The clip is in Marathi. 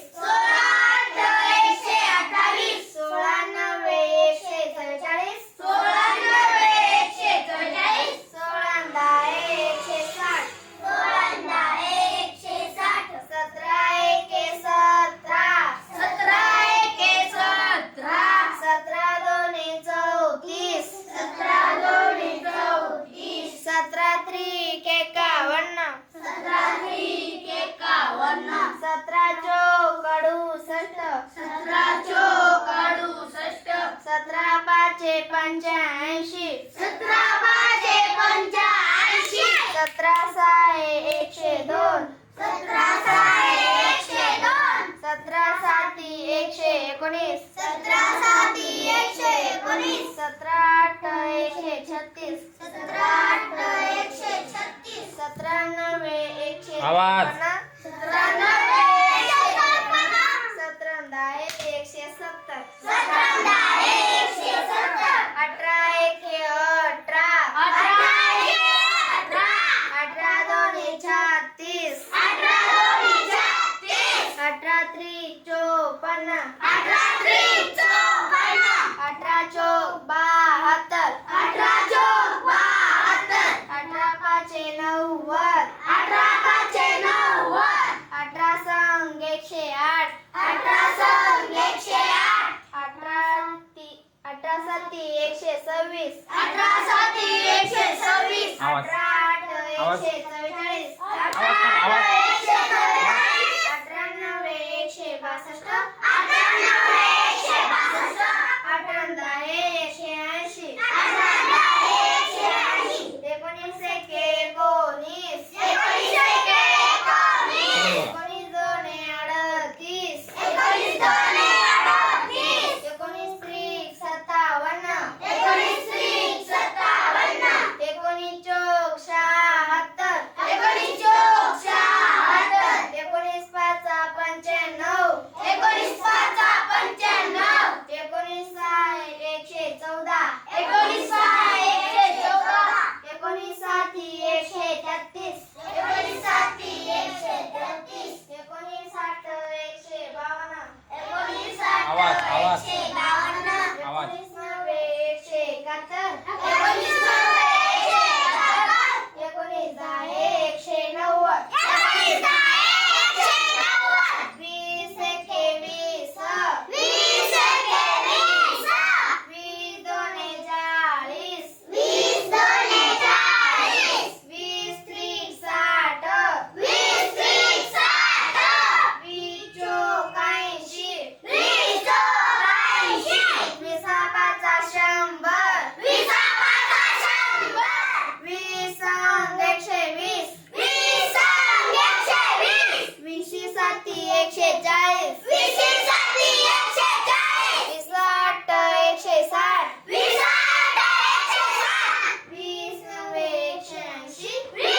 Yes. सतरा सतरा पाचे पंच्याऐंशी. सतरा पाचे पंच्याऐंशी. सतरा सहा एकशे दोन. सतरा सहा एकशे दोन. सतरा साती एकशे एकोणीस. सतरा साती एकशे एकोणीस. सतरा आठ एकशे छत्तीस. सतरा आठ एकशे छत्तीस. सतरा एकशे आवाज. सत्तर। सत्रह अठारह सव्वीस अठरा सात एकशे सव्वीस आवाज आवाज पाच toys. We should stop the exercise. We start the exercise. We start the exercise. We start the exercise. We